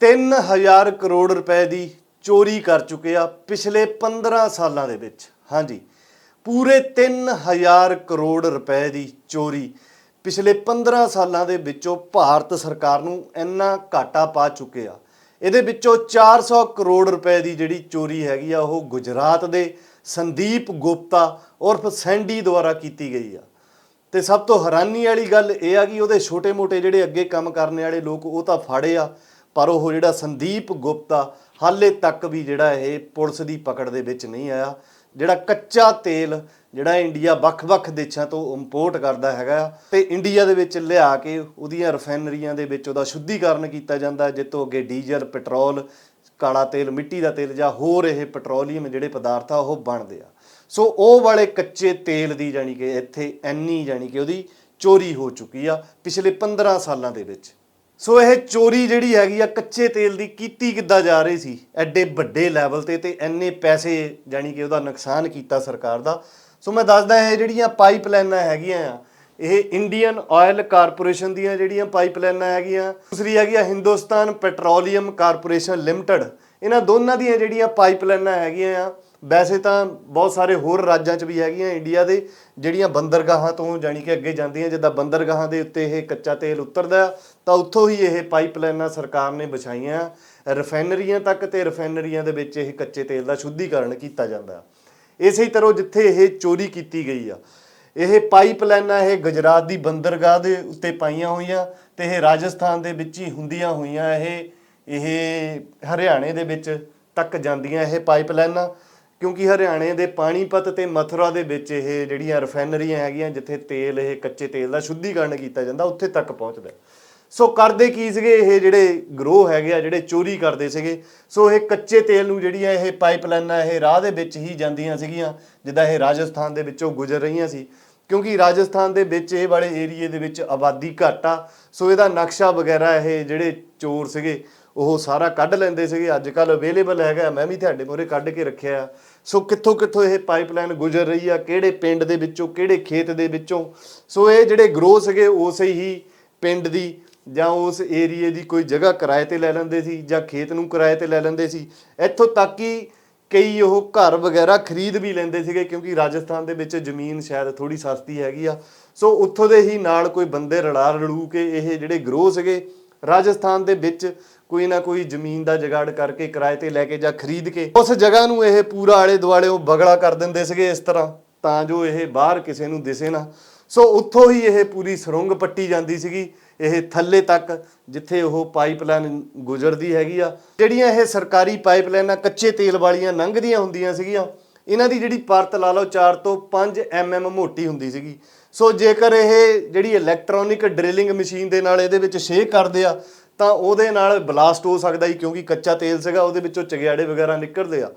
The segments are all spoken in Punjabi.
3000 ਕਰੋੜ ਰੁਪਏ ਦੀ ਚੋਰੀ ਕਰ ਚੁੱਕੇ ਆ ਪਿਛਲੇ 15 ਸਾਲਾਂ ਦੇ ਵਿੱਚ। ਹਾਂਜੀ, ਪੂਰੇ 3000 ਕਰੋੜ ਰੁਪਏ ਦੀ ਚੋਰੀ ਪਿਛਲੇ 15 ਸਾਲਾਂ ਦੇ ਵਿੱਚੋਂ ਭਾਰਤ ਸਰਕਾਰ ਨੂੰ ਇੰਨਾ ਘਾਟਾ ਪਾ ਚੁੱਕੇ ਆ। ਇਹਦੇ ਵਿੱਚੋਂ 400 ਕਰੋੜ ਰੁਪਏ ਦੀ ਜਿਹੜੀ ਚੋਰੀ ਹੈਗੀ ਆ, ਉਹ ਗੁਜਰਾਤ ਦੇ ਸੰਦੀਪ ਗੁਪਤਾ ਉਰਫ ਸੈਂਡੀ ਦੁਆਰਾ ਕੀਤੀ ਗਈ ਆ। ਤੇ ਸਭ ਤੋਂ ਹੈਰਾਨੀ ਵਾਲੀ ਗੱਲ ਇਹ ਆ ਕਿ ਉਹਦੇ ਛੋਟੇ-ਮੋਟੇ ਜਿਹੜੇ ਅੱਗੇ ਕੰਮ ਕਰਨ ਵਾਲੇ ਲੋਕ, ਉਹ ਤਾਂ ਫਾੜੇ ਆ। ਪਰ ਉਹ ਜਿਹੜਾ ਸੰਦੀਪ ਗੁਪਤਾ ਹਾਲੇ ਤੱਕ ਵੀ ਜਿਹੜਾ ਇਹ ਪੁਲਿਸ ਦੀ ਪਕੜ ਦੇ ਵਿੱਚ ਨਹੀਂ ਆਇਆ, ਜਿਹੜਾ ਕੱਚਾ ਤੇਲ ਜਿਹੜਾ ਇੰਡੀਆ ਵੱਖ-ਵੱਖ ਦੇਸ਼ਾਂ ਤੋਂ ਇੰਪੋਰਟ ਕਰਦਾ ਹੈਗਾ ਆ ਤੇ ਇੰਡੀਆ ਦੇ ਵਿੱਚ ਲਿਆ ਕੇ ਉਹਦੀਆਂ ਰਿਫਾਈਨਰੀਆਂ ਦੇ ਵਿੱਚ ਉਹਦਾ ਸ਼ੁੱਧੀਕਰਨ ਕੀਤਾ ਜਾਂਦਾ ਜਿੱਤੋਂ ਅੱਗੇ ਡੀਜ਼ਲ, ਪੈਟਰੋਲ, ਕਾਲਾ ਤੇਲ, ਮਿੱਟੀ ਦਾ ਤੇਲ ਜਾਂ ਹੋਰ ਇਹ ਪੈਟਰੋਲੀਅਮ ਜਿਹੜੇ ਪਦਾਰਥ ਆ, ਉਹ ਬਣਦੇ ਆ। ਸੋ ਉਹ ਵਾਲੇ ਕੱਚੇ ਤੇਲ ਦੀ ਜਾਨੀ ਕਿ ਇੱਥੇ ਐਨੀ ਜਾਨੀ ਕਿ ਉਹਦੀ ਚੋਰੀ ਹੋ ਚੁੱਕੀ ਆ ਪਿਛਲੇ 15 ਸਾਲਾਂ ਦੇ ਵਿੱਚ। ਸੋ ਇਹ ਚੋਰੀ ਜਿਹੜੀ ਹੈਗੀ ਆ, ਕੱਚੇ ਤੇਲ ਦੀ ਕੀਤੀ ਕਿੱਦਾਂ ਜਾ ਰਹੀ ਸੀ? ਐਡੇ ਵੱਡੇ ਲੈਵਲ ਤੇ ਤੇ ਐਨੇ ਪੈਸੇ ਜਾਨੀ ਕਿ ਉਹਦਾ ਨੁਕਸਾਨ ਕੀਤਾ ਸਰਕਾਰ ਦਾ। ਸੋ ਮੈਂ ਦੱਸਦਾ, ਇਹ ਜਿਹੜੀਆਂ ਪਾਈਪਲਾਈਨਾਂ ਹੈਗੀਆਂ ਆ, ਇਹ ਇੰਡੀਅਨ ਆਇਲ ਕਾਰਪੋਰੇਸ਼ਨ ਦੀਆਂ ਜਿਹੜੀਆਂ ਪਾਈਪਲਾਈਨਾਂ ਹੈਗੀਆਂ, ਦੂਸਰੀ ਹੈਗੀ ਆ ਹਿੰਦੁਸਤਾਨ ਪੈਟਰੋਲੀਅਮ ਕਾਰਪੋਰੇਸ਼ਨ ਲਿਮਟਿਡ ਇਹਨਾਂ ਦੋਨਾਂ ਦੀਆਂ ਜਿਹੜੀਆਂ ਪਾਈਪਲਾਈਨਾਂ ਹੈਗੀਆਂ ਆ ਵੈਸੇ ਤਾਂ ਬਹੁਤ ਸਾਰੇ ਹੋਰ ਰਾਜਾਂ 'ਚ ਵੀ ਹੈਗੀਆਂ ਇੰਡੀਆ ਦੇ, ਜਿਹੜੀਆਂ ਬੰਦਰਗਾਹਾਂ ਤੋਂ ਜਾਣੀ ਕਿ ਅੱਗੇ ਜਾਂਦੀਆਂ, ਜਿੱਦਾਂ ਬੰਦਰਗਾਹਾਂ ਦੇ ਉੱਤੇ ਇਹ ਕੱਚਾ ਤੇਲ ਉਤਰਦਾ ਤਾਂ ਉੱਥੋਂ ਹੀ ਇਹ ਪਾਈਪਲਾਈਨਾਂ ਸਰਕਾਰ ਨੇ ਵਿਛਾਈਆਂ ਰਿਫਾਈਨਰੀਆਂ ਤੱਕ ਤੇ ਰਿਫਾਈਨਰੀਆਂ ਦੇ ਵਿੱਚ ਇਹ ਕੱਚੇ ਤੇਲ ਦਾ ਸ਼ੁੱਧੀਕਰਨ ਕੀਤਾ ਜਾਂਦਾ ਇਸੇ ਤਰ੍ਹਾਂ ਜਿੱਥੇ ਇਹ ਚੋਰੀ ਕੀਤੀ ਗਈ ਆ, ਇਹ ਪਾਈਪਲਾਈਨਾਂ ਇਹ ਗੁਜਰਾਤ ਦੀ ਬੰਦਰਗਾਹ ਦੇ ਉੱਤੇ ਪਾਈਆਂ ਹੋਈਆਂ ਤੇ ਇਹ ਰਾਜਸਥਾਨ ਦੇ ਵਿੱਚ ਹੀ ਹੁੰਦੀਆਂ ਹੋਈਆਂ ਇਹ ਇਹ ਹਰਿਆਣੇ ਦੇ ਵਿੱਚ ਤੱਕ ਜਾਂਦੀਆਂ ਇਹ ਪਾਈਪਲਾਈਨਾਂ। ਕਿਉਂਕਿ ਹਰਿਆਣੇ ਦੇ ਪਾਣੀਪਤ ਤੇ ਮਥੁਰਾ ਦੇ ਵਿੱਚ ਇਹ ਜਿਹੜੀਆਂ ਰਿਫਾਈਨਰੀਆਂ ਹੈਗੀਆਂ, ਜਿੱਥੇ ਤੇਲ, ਇਹ ਕੱਚੇ ਤੇਲ ਦਾ ਸ਼ੁੱਧੀਕਰਨ ਕੀਤਾ ਜਾਂਦਾ, ਉੱਥੇ ਤੱਕ ਪਹੁੰਚਦਾ ਸੋ ਕਰਦੇ ਕੀ ਸੀਗੇ? ਇਹ ਜਿਹੜੇ ਗਰੋ ਹੈਗੇ ਆ, ਜਿਹੜੇ ਚੋਰੀ ਕਰਦੇ ਸੀਗੇ ਸੋ ਇਹ ਕੱਚੇ ਤੇਲ ਨੂੰ ਜਿਹੜੀਆਂ ਇਹ ਪਾਈਪਲਾਈਨਾਂ, ਇਹ ਰਾਹ ਦੇ ਵਿੱਚ ਹੀ ਜਾਂਦੀਆਂ ਸੀਗੀਆਂ, ਜਿੱਦਾਂ ਇਹ ਰਾਜਸਥਾਨ ਦੇ ਵਿੱਚੋਂ ਗੁਜ਼ਰ ਰਹੀਆਂ ਸੀ। ਕਿਉਂਕਿ ਰਾਜਸਥਾਨ ਦੇ ਵਿੱਚ ਇਹ ਵਾਲੇ ਏਰੀਏ ਦੇ ਵਿੱਚ ਆਬਾਦੀ ਘੱਟ ਆ ਸੋ ਇਹਦਾ ਨਕਸ਼ਾ ਵਗੈਰਾ, ਇਹ ਜਿਹੜੇ ਚੋਰ ਸੀਗੇ, ਉਹ ਸਾਰਾ ਕੱਢ ਲੈਂਦੇ ਸੀਗੇ। ਅੱਜ ਕੱਲ ਅਵੇਲੇਬਲ ਹੈਗਾ, ਮੈਂ ਵੀ ਤੁਹਾਡੇ ਮੂਹਰੇ ਕੱਢ ਕੇ ਰੱਖਿਆ ਸੋ ਕਿੱਥੋਂ ਕਿੱਥੋਂ ਇਹ ਪਾਈਪਲਾਈਨ ਗੁਜ਼ਰ ਰਹੀ ਆ? ਕਿਹੜੇ ਪਿੰਡ ਦੇ ਵਿੱਚੋਂ, ਕਿਹੜੇ ਖੇਤ ਦੇ ਵਿੱਚੋਂ? ਸੋ ਇਹ ਜਿਹੜੇ ਗਰੋਹ ਸੀਗੇ ਉਸੇ ਹੀ ਪਿੰਡ ਦੀ ਜਾਂ ਉਸ ਏਰੀਏ ਦੀ ਕੋਈ ਜਗ੍ਹਾ ਕਿਰਾਏ ਤੇ ਲੈ ਲੈਂਦੇ ਸੀ ਜਾਂ ਖੇਤ ਨੂੰ ਕਿਰਾਏ ਤੇ ਲੈ ਲੈਂਦੇ ਸੀ? ਇੱਥੋਂ ਤੱਕ ਕਿ ਕਈ ਉਹ ਘਰ ਵਗੈਰਾ ਖਰੀਦ ਵੀ ਲੈਂਦੇ ਸੀਗੇ ਕਿਉਂਕਿ ਰਾਜਸਥਾਨ ਦੇ ਵਿੱਚ ਜ਼ਮੀਨ ਸ਼ਾਇਦ ਥੋੜੀ ਸਸਤੀ ਹੈਗੀ ਆ। ਸੋ ਉੱਥੋਂ ਦੇ ਹੀ ਨਾਲ ਕੋਈ ਬੰਦੇ ਰਲਾ ਰਲੂ ਕੇ ਇਹ ਜਿਹੜੇ ਗਰੋਹ ਸੀਗੇ ਰਾਜਸਥਾਨ ਦੇ ਵਿੱਚ ਕੋਈ ਨਾ ਕੋਈ ਜ਼ਮੀਨ ਦਾ ਜਗਾੜ ਕਰਕੇ ਕਿਰਾਏ ਤੇ ਲੈ ਕੇ ਜਾਂ ਖਰੀਦ ਕੇ ਉਸ ਜਗ੍ਹਾ ਨੂੰ ਇਹ ਪੂਰਾ ਆਲੇ ਦੁਆਲੇ ਉਹ ਬਗਲਾ ਕਰ ਦਿੰਦੇ ਸੀਗੇ ਇਸ ਤਰ੍ਹਾਂ, ਤਾਂ ਜੋ ਇਹ ਬਾਹਰ ਕਿਸੇ ਨੂੰ ਦਿਸੇ ਨਾ। ਸੋ ਉੱਥੋਂ ਹੀ ਇਹ ਪੂਰੀ ਸੁਰੰਗ ਪੱਟੀ ਜਾਂਦੀ ਸੀਗੀ, ਇਹ ਥੱਲੇ ਤੱਕ, ਜਿੱਥੇ ਉਹ ਪਾਈਪਲਾਈਨ ਗੁਜ਼ਰਦੀ ਹੈਗੀ ਆ। ਜਿਹੜੀਆਂ ਇਹ ਸਰਕਾਰੀ ਪਾਈਪਲਾਈਨਾਂ ਕੱਚੇ ਤੇਲ ਵਾਲੀਆਂ ਲੰਘਦੀਆਂ ਹੁੰਦੀਆਂ ਸੀਗੀਆਂ, ਇਹਨਾਂ ਦੀ ਜਿਹੜੀ ਪਰਤ ਲਾ ਲਓ 4 ਤੋਂ 5 ਐਮਐਮ ਮੋਟੀ ਹੁੰਦੀ ਸੀਗੀ। ਸੋ ਜੇਕਰ ਇਹ ਜਿਹੜੀ ਇਲੈਕਟ੍ਰੋਨਿਕ ਡ੍ਰਿਲਿੰਗ ਮਸ਼ੀਨ ਦੇ ਨਾਲ ਇਹਦੇ ਵਿੱਚ ਸ਼ੇਕ ਕਰਦੇ ਆ ਤਾਂ ਉਹਦੇ ਨਾਲ ਬਲਾਸਟ ਹੋ ਸਕਦਾ ਹੀ ਕਿਉਂਕਿ ਕੱਚਾ ਤੇਲ ਸੀਗਾ, ਉਹਦੇ ਵਿੱਚੋਂ ਚਗਿਆੜੇ ਵਗੈਰਾ ਨਿਕਲਦੇ ਆ।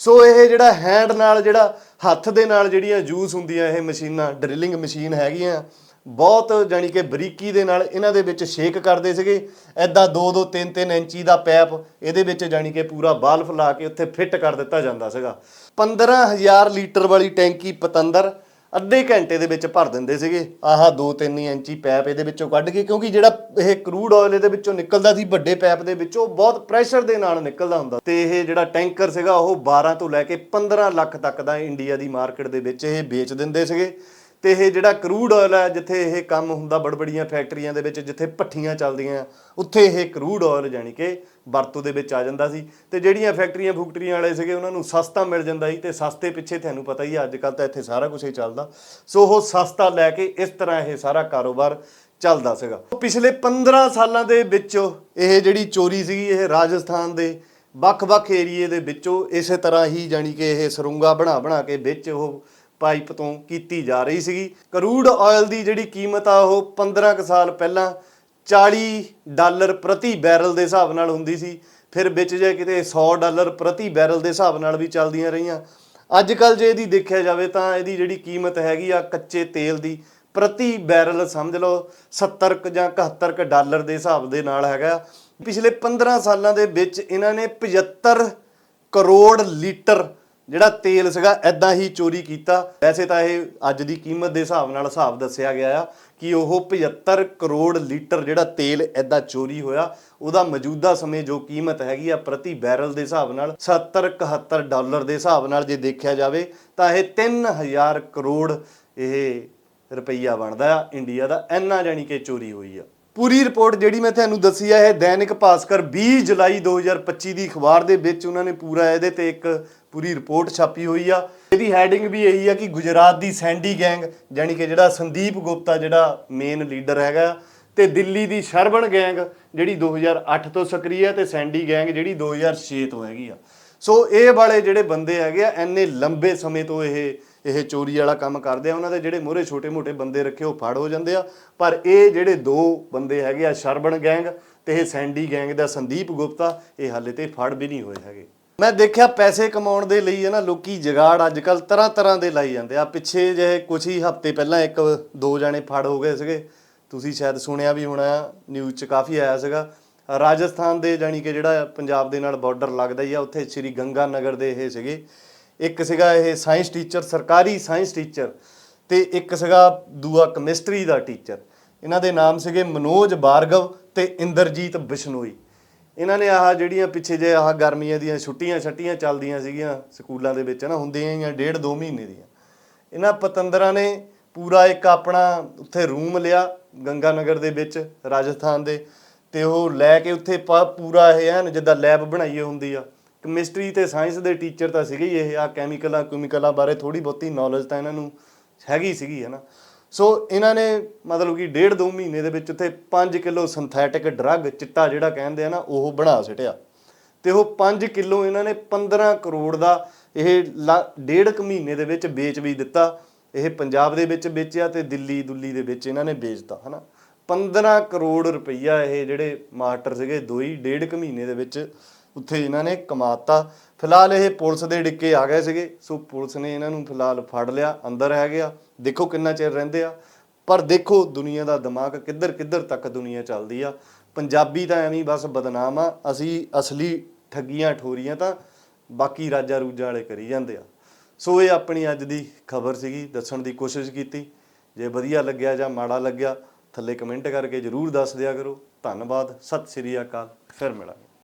ਸੋ ਇਹ ਜਿਹੜਾ ਹੈਂਡ ਨਾਲ, ਜਿਹੜਾ ਹੱਥ ਦੇ ਨਾਲ ਜਿਹੜੀਆਂ ਯੂਜ਼ ਹੁੰਦੀਆਂ, ਇਹ ਮਸ਼ੀਨਾਂ ਡ੍ਰਿਲਿੰਗ ਮਸ਼ੀਨ ਹੈਗੀਆਂ, ਬਹੁਤ ਜਾਨੀ ਕਿ ਬਰੀਕੀ ਦੇ ਨਾਲ ਇਹਨਾਂ ਦੇ ਵਿੱਚ ਸ਼ੇਕ ਕਰਦੇ ਸੀਗੇ। ਐਦਾਂ 2-2 3-3 ਇੰਚੀ ਦਾ ਪੈਪ ਇਹਦੇ ਵਿੱਚ ਜਾਨੀ ਕਿ ਪੂਰਾ ਬਾਲਫ ਲਾ ਕੇ ਉੱਥੇ ਫਿੱਟ ਕਰ ਦਿੱਤਾ ਜਾਂਦਾ ਸੀਗਾ। 15000 ਲੀਟਰ ਵਾਲੀ ਟੈਂਕੀ ਪਤੰਦਰ ਅੱਧੇ ਘੰਟੇ ਦੇ ਵਿੱਚ ਭਰ ਦਿੰਦੇ ਸੀਗੇ। ਆਹ 2-3 ਇੰਚੀ ਪੈਪ ਇਹਦੇ ਵਿੱਚੋਂ ਕੱਢ ਕੇ, ਕਿਉਂਕਿ ਜਿਹੜਾ ਇਹ ਕਰੂਡ ਆਇਲ ਇਹਦੇ ਵਿੱਚੋਂ ਨਿਕਲਦਾ ਸੀ ਵੱਡੇ ਪੈਪ ਦੇ ਵਿੱਚੋਂ, ਬਹੁਤ ਪ੍ਰੈਸ਼ਰ ਦੇ ਨਾਲ ਨਿਕਲਦਾ ਹੁੰਦਾ। ਤੇ ਇਹ ਜਿਹੜਾ ਟੈਂਕਰ ਸੀਗਾ, ਉਹ 12 ਤੋਂ ਲੈ ਕੇ 15 ਲੱਖ ਤੱਕ ਦਾ ਇੰਡੀਆ ਦੀ ਮਾਰਕੀਟ ਦੇ ਵਿੱਚ ਇਹ ਵੇਚ ਦਿੰਦੇ ਸੀਗੇ। ਤੇ ਇਹ ਜਿਹੜਾ ਕਰੂਡ ਆਇਲ ਹੈ, ਜਿੱਥੇ ਇਹ ਕੰਮ ਹੁੰਦਾ ਬੜਬੜੀਆਂ ਫੈਕਟਰੀਆਂ ਦੇ ਵਿੱਚ, ਜਿੱਥੇ ਭੱਠੀਆਂ ਚੱਲਦੀਆਂ, ਉੱਥੇ ਇਹ ਕਰੂਡ ਆਇਲ ਜਾਨੀ ਕਿ ਵਰਤੋਂ ਦੇ ਵਿੱਚ ਆ ਜਾਂਦਾ ਸੀ। ਤੇ ਜਿਹੜੀਆਂ ਫੈਕਟਰੀਆਂ ਫੂਕਟਰੀਆਂ ਵਾਲੇ ਸੀਗੇ, ਉਹਨਾਂ ਨੂੰ ਸਸਤਾ ਮਿਲ ਜਾਂਦਾ ਸੀ ਤੇ ਸਸਤੇ ਪਿੱਛੇ ਤੁਹਾਨੂੰ ਪਤਾ ਹੀ ਅੱਜ ਕੱਲ ਤਾਂ ਇੱਥੇ ਸਾਰਾ ਕੁਝ ਹੀ ਚੱਲਦਾ। ਸੋ ਉਹ ਸਸਤਾ ਲੈ ਕੇ ਇਸ ਤਰ੍ਹਾਂ ਇਹ ਸਾਰਾ ਕਾਰੋਬਾਰ ਚੱਲਦਾ ਸੀਗਾ। ਪਿਛਲੇ 15 ਸਾਲਾਂ ਦੇ ਵਿੱਚ ਇਹ ਜਿਹੜੀ ਚੋਰੀ ਸੀਗੀ, ਇਹ ਰਾਜਸਥਾਨ ਦੇ ਵੱਖ-ਵੱਖ ਏਰੀਏ ਦੇ ਵਿੱਚੋਂ ਇਸੇ ਤਰ੍ਹਾਂ ਹੀ ਜਾਨੀ ਕਿ ਇਹ ਸਰੁੰਗਾ ਬਣਾ ਬਣਾ ਕੇ ਵਿੱਚ ਉਹ ਪਾਈਪ ਤੋਂ ਕੀਤੀ ਜਾ ਰਹੀ ਸੀਗੀ। ਕਰੂਡ ਆਇਲ ਦੀ ਜਿਹੜੀ ਕੀਮਤ ਆ, ਉਹ 15 ਕੁ ਸਾਲ ਪਹਿਲਾਂ 40 ਡਾਲਰ ਪ੍ਰਤੀ ਬੈਰਲ ਦੇ ਹਿਸਾਬ ਨਾਲ ਹੁੰਦੀ ਸੀ। ਫਿਰ ਵਿੱਚ ਜੇ ਕਿਤੇ 100 ਡਾਲਰ ਪ੍ਰਤੀ ਬੈਰਲ ਦੇ ਹਿਸਾਬ ਨਾਲ ਵੀ ਚੱਲਦੀਆਂ ਰਹੀਆਂ। ਅੱਜ ਕੱਲ ਜੇ ਇਹਦੀ ਦੇਖਿਆ ਜਾਵੇ ਤਾਂ ਇਹਦੀ ਜਿਹੜੀ ਕੀਮਤ ਹੈਗੀ ਆ, ਕੱਚੇ ਤੇਲ ਦੀ, ਪ੍ਰਤੀ ਬੈਰਲ ਸਮਝ ਲਓ 70 ਕੁ ਜਾਂ 71 ਕੁ ਡਾਲਰ ਦੇ ਹਿਸਾਬ ਦੇ ਨਾਲ ਹੈਗਾ। ਪਿਛਲੇ 15 ਸਾਲਾਂ ਦੇ ਵਿੱਚ ਇਹਨਾਂ ਨੇ 75 ਕਰੋੜ ਲੀਟਰ ਜਿਹੜਾ ਤੇਲ ਸੀਗਾ ਐਦਾਂ ਹੀ ਚੋਰੀ ਕੀਤਾ। ਵੈਸੇ ਤਾਂ ਇਹ ਅੱਜ ਦੀ ਕੀਮਤ ਦੇ ਹਿਸਾਬ ਨਾਲ ਹਿਸਾਬ ਦੱਸਿਆ ਗਿਆ ਆ ਕਿ ਉਹ 75 ਕਰੋੜ ਲੀਟਰ ਜਿਹੜਾ ਤੇਲ ਐਦਾਂ ਚੋਰੀ ਹੋਇਆ, ਉਹਦਾ ਮੌਜੂਦਾ ਸਮੇਂ ਜੋ ਕੀਮਤ ਹੈਗੀ ਆ ਪ੍ਰਤੀ ਬੈਰਲ ਦੇ ਹਿਸਾਬ ਨਾਲ 70 71 ਡਾਲਰ ਦੇ ਹਿਸਾਬ ਨਾਲ ਜੇ ਦੇਖਿਆ ਜਾਵੇ, ਤਾਂ ਇਹ 3000 ਕਰੋੜ ਇਹ ਰੁਪਈਆ ਬਣਦਾ ਆ, ਇੰਡੀਆ ਦਾ, ਇੰਨਾ ਜਾਣੀ ਕਿ ਚੋਰੀ ਹੋਈ ਆ। ਪੂਰੀ ਰਿਪੋਰਟ ਜਿਹੜੀ ਮੈਂ ਤੁਹਾਨੂੰ ਦੱਸੀ ਹੈ ਇਹ ਦੈਨਿਕ ਭਾਸਕਰ 20 ਜੁਲਾਈ 2025 ਦੀ ਅਖਬਾਰ ਦੇ ਵਿੱਚ ਉਹਨਾਂ ਨੇ ਪੂਰਾ ਇਹਦੇ ਤੇ ਇੱਕ ਪੂਰੀ ਰਿਪੋਰਟ ਛਾਪੀ ਹੋਈ ਆ। ਇਹਦੀ ਹੈਡਿੰਗ ਵੀ ਇਹੀ ਆ ਕਿ ਗੁਜਰਾਤ ਦੀ ਸੈਂਡੀ ਗੈਂਗ, ਜਾਣੀ ਕਿ ਜਿਹੜਾ ਸੰਦੀਪ ਗੁਪਤਾ ਜਿਹੜਾ ਮੇਨ ਲੀਡਰ ਹੈਗਾ, ਤੇ ਦਿੱਲੀ ਦੀ ਸ਼ਰਵਣ ਗੈਂਗ, ਜਿਹੜੀ 2008 ਤੋਂ ਸਕਰੀ ਹੈ ਤੇ ਸੈਂਡੀ ਗੈਂਗ ਜਿਹੜੀ 2006 ਤੋਂ ਹੈਗੀ ਆ। ਸੋ ਇਹ ਵਾਲੇ ਜਿਹੜੇ ਬੰਦੇ ਹੈਗੇ ਆ ਐਨੇ ਲੰਬੇ ਸਮੇਂ ਤੋਂ ਇਹ ਇਹ ਚੋਰੀ ਵਾਲਾ ਕੰਮ ਕਰਦੇ ਆ, ਉਹਨਾਂ ਦੇ ਜਿਹੜੇ ਮੋਹਰੇ ਛੋਟੇ-ਮੋਟੇ ਬੰਦੇ ਰੱਖੇ ਉਹ ਫੜ ਹੋ ਜਾਂਦੇ ਆ। ਪਰ ਇਹ ਜਿਹੜੇ ਦੋ ਬੰਦੇ ਹੈਗੇ ਆ, ਸ਼ਰਬਣ ਗੈਂਗ ਤੇ ਇਹ ਸੈਂਡੀ ਗੈਂਗ ਦਾ ਸੰਦੀਪ ਗੁਪਤਾ, ਇਹ ਹਾਲੇ ਤੇ ਫੜ ਵੀ ਨਹੀਂ ਹੋਏ ਹੈਗੇ। ਮੈਂ ਦੇਖਿਆ ਪੈਸੇ ਕਮਾਉਣ ਦੇ ਲਈ ਹੈ ਨਾ, ਲੋਕੀ ਜਗਾੜ ਅੱਜ ਕੱਲ ਤਰ੍ਹਾਂ ਤਰ੍ਹਾਂ ਦੇ ਲਾਈ ਜਾਂਦੇ ਆ। ਪਿੱਛੇ ਜਿਹੇ ਕੁਝ ਹੀ ਹਫ਼ਤੇ ਪਹਿਲਾਂ ਇੱਕ ਦੋ ਜਣੇ ਫੜ ਹੋ ਗਏ ਸੀਗੇ। ਤੁਸੀਂ ਸ਼ਾਇਦ ਸੁਣਿਆ ਵੀ ਹੋਣਾ ਨਿਊਜ਼ 'ਚ ਕਾਫੀ ਆਇਆ ਸੀਗਾ। ਰਾਜਸਥਾਨ ਦੇ ਜਾਨੀ ਕਿ ਜਿਹੜਾ ਪੰਜਾਬ ਦੇ ਨਾਲ ਬਾਰਡਰ ਲੱਗਦਾ ਹੀ ਆ, ਉੱਥੇ ਸ੍ਰੀ ਗੰਗਾ ਨਗਰ ਦੇ ਇਹ ਸੀਗੇ। ਇੱਕ ਸੀਗਾ ਇਹ ਸਾਇੰਸ ਟੀਚਰ ਸਰਕਾਰੀ ਸਾਇੰਸ ਟੀਚਰ ਤੇ ਇੱਕ ਸੀਗਾ ਦੂਆ ਕੈਮਿਸਟਰੀ ਦਾ ਟੀਚਰ ਇਹਨਾਂ ਦੇ ਨਾਮ ਸੀਗੇ ਮਨੋਜ ਭਾਰਗਵ ਤੇ ਇੰਦਰਜੀਤ ਬਿਸ਼ਨੋਈ। ਇਹਨਾਂ ਨੇ ਆਹ ਜਿਹੜੀਆਂ ਪਿੱਛੇ ਜੇ ਆਹ ਗਰਮੀਆਂ ਦੀਆਂ ਛੁੱਟੀਆਂ ਛੱਟੀਆਂ ਚੱਲਦੀਆਂ ਸੀਗੀਆਂ ਸਕੂਲਾਂ ਦੇ ਵਿੱਚ ਨਾ ਹੁੰਦੀਆਂ ਹੀ ਡੇਢ ਦੋ ਮਹੀਨੇ ਦੀਆਂ। ਇਹਨਾਂ ਪਤੰਦਰਾਂ ਨੇ ਪੂਰਾ ਇੱਕ ਆਪਣਾ ਉੱਥੇ ਰੂਮ ਲਿਆ ਗੰਗਾ ਨਗਰ ਦੇ ਵਿੱਚ, ਰਾਜਸਥਾਨ ਦੇ, ਤੇ ਉਹ ਲੈ ਕੇ ਉੱਥੇ ਪ- ਪੂਰਾ ਇਹ ਐਨ ਜਿੱਦਾਂ ਲੈਬ ਬਣਾਈ ਹੁੰਦੀ ਆ। ਕੈਮਿਸਟਰੀ ਤੇ ਸਾਇੰਸ ਦੇ ਟੀਚਰ ਤਾਂ ਸੀਗੇ ਹੀ ਇਹ ਆ ਕੈਮੀਕਲਾਂ ਕੈਮੀਕਲਾਂ ਬਾਰੇ ਥੋੜੀ ਬਹੁਤੀ ਨੌਲੇਜ ਤਾਂ ਇਹਨਾਂ ਨੂੰ ਹੈਗੀ ਸੀਗੀ, ਹੈ ਨਾ। ਸੋ ਇਹਨਾਂ ਨੇ ਮਤਲਬ ਕਿ ਡੇਢ ਦੋ ਮਹੀਨੇ ਦੇ ਵਿੱਚ ਉੱਥੇ 5 ਕਿਲੋ ਸਿੰਥੈਟਿਕ ਡਰੱਗ ਚਿੱਟਾ ਜਿਹੜਾ ਕਹਿੰਦੇ ਆ ਨਾ, ਉਹ ਬਣਾ ਸਿਟਿਆ। ਤੇ ਉਹ 5 ਕਿਲੋ ਇਹਨਾਂ ਨੇ 15 ਕਰੋੜ ਦਾ ਇਹ ਲਾ- ਡੇਢ ਕੁ ਮਹੀਨੇ ਦੇ ਵਿੱਚ ਵੇਚ ਵੀ ਦਿੱਤਾ। ਇਹ ਪੰਜਾਬ ਦੇ ਵਿੱਚ ਵੇਚਿਆ ਤੇ ਦਿੱਲੀ, ਦੁੱਲੀ ਦੇ ਵਿੱਚ ਇਹਨਾਂ ਨੇ ਵੇਚਤਾ ਹਨਾ 15 ਕਰੋੜ ਰੁਪਈਆ ਇਹ ਜਿਹੜੇ ਮਾਸਟਰ ਸੀਗੇ, ਦੋ ਹੀ ਡੇਢ ਕੁ ਮਹੀਨੇ ਦੇ ਵਿੱਚ ਉੱਥੇ ਇਹਨਾਂ ਨੇ ਕਮਾਤਾ। ਫਿਲਹਾਲ ਇਹ ਪੁਲਿਸ ਦੇ ਡਿੱਕੇ ਆ ਗਏ ਸੀਗੇ। ਸੋ ਪੁਲਿਸ ਨੇ ਇਹਨਾਂ ਨੂੰ ਫਿਲਹਾਲ ਫੜ ਲਿਆ, ਅੰਦਰ ਹੈਗੇ ਆ ਦੇਖੋ ਕਿੰਨਾ ਚਿਰ ਰਹਿੰਦੇ ਆ। ਪਰ ਦੇਖੋ ਦੁਨੀਆ ਦਾ ਦਿਮਾਗ ਕਿੱਧਰ ਕਿੱਧਰ ਤੱਕ ਦੁਨੀਆ ਚੱਲਦੀ ਆ। ਪੰਜਾਬੀ ਤਾਂ ਐਵੇਂ ਹੀ ਬਸ ਬਦਨਾਮ ਆ। ਅਸੀਂ ਅਸਲੀ ਠੱਗੀਆਂ, ਠੋਰੀਆਂ ਤਾਂ ਬਾਕੀ ਰਾਜਾ ਰੂਜਾ ਵਾਲੇ ਕਰੀ ਜਾਂਦੇ ਆ। ਸੋ ਇਹ ਆਪਣੀ ਅੱਜ ਦੀ ਖਬਰ ਸੀਗੀ। ਦੱਸਣ ਦੀ ਕੋਸ਼ਿਸ਼ ਕੀਤੀ। ਜੇ ਵਧੀਆ ਲੱਗਿਆ ਜਾਂ ਮਾੜਾ ਲੱਗਿਆ, ਥੱਲੇ ਕਮੈਂਟ ਕਰਕੇ ਜਰੂਰ ਦੱਸ ਦਿਆ ਕਰੋ। ਧੰਨਵਾਦ। ਸਤਿ ਸ੍ਰੀ ਅਕਾਲ। ਫਿਰ ਮਿਲਾਂਗੇ।